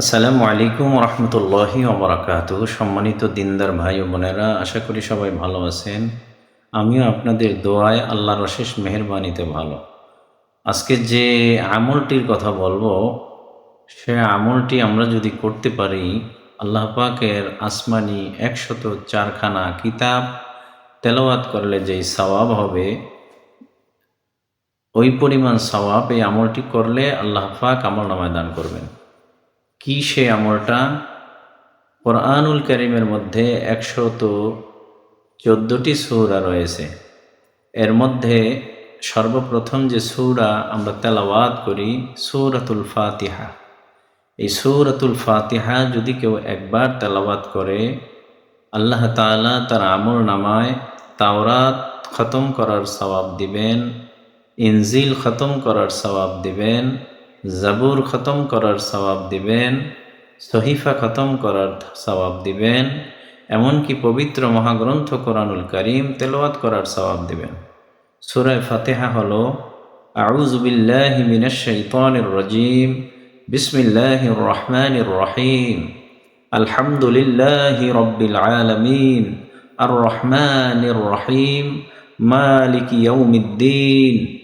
আসসালামু আলাইকুম রহমতুল্লাহি ওবরাকাত সম্মানিত দিনদার ভাই ও বোনেরা, আশা করি সবাই ভালো আছেন। আমিও আপনাদের দোয়ায় আল্লাহর অশেষ মেহরবানিতে ভালো। আজকে যে আমলটির কথা বলব, সে আমলটি আমরা যদি করতে পারি, আল্লাহ পাকের আসমানি একশত চারখানা কিতাব তেলাওয়াত করলে যেই সওয়াব হবে, ওই পরিমাণ সওয়াব এই আমলটি করলে আল্লাহ পাক আমল নামায় দান করবেন। কি সে আমলটা? কোরআনুল করিমের মধ্যে একশত চোদ্দোটি সৌরা রয়েছে। এর মধ্যে সর্বপ্রথম যে সৌরা আমরা তেলাওয়াত করি, সৌরাতুল ফাতিহা। এই সৌরাতুল ফাতিহা যদি কেউ একবার তেলাওয়াত করে, আল্লাহ তাআলা তার আমল নামায় তাওরাত খতম করার সবাব দিবেন, ইনজিল খতম করার সওয়াব দিবেন জাবুর খতম করার সওয়াব দিবেন, সহিফা খতম করার সওয়াব দিবেন, এমনকি পবিত্র মহাগ্রন্থ কোরআনুল করিম তেলাওয়াত করার সওয়াব দিবেন। সূরা ফাতিহা হলো, আউযু বিল্লাহি মিনাশ শাইতানির রাজিম, বিসমিল্লাহির রহমানির রহিম, আলহামদুলিল্লাহি রাব্বিল আলামিন আর রহমানির রহিম, মালিক ইয়াউমিদ্দিন।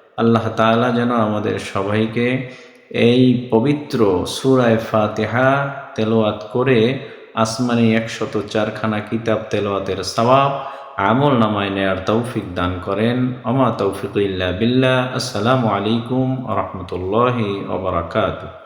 আল্লাহ তালা যেন আমাদের সবাইকে এই পবিত্র সুরায় ফাতেহা তেলোয়াত করে আসমানি একশত চারখানা কিতাব তেলোয়াতের সবাব আমল নামায় নেয়ার তৌফিক দান করেন। অমা তৌফিক ইল্লা বিল্লাহ। আসসালামু আলাইকুম রহমতুল্লাহি ওবরাকাতু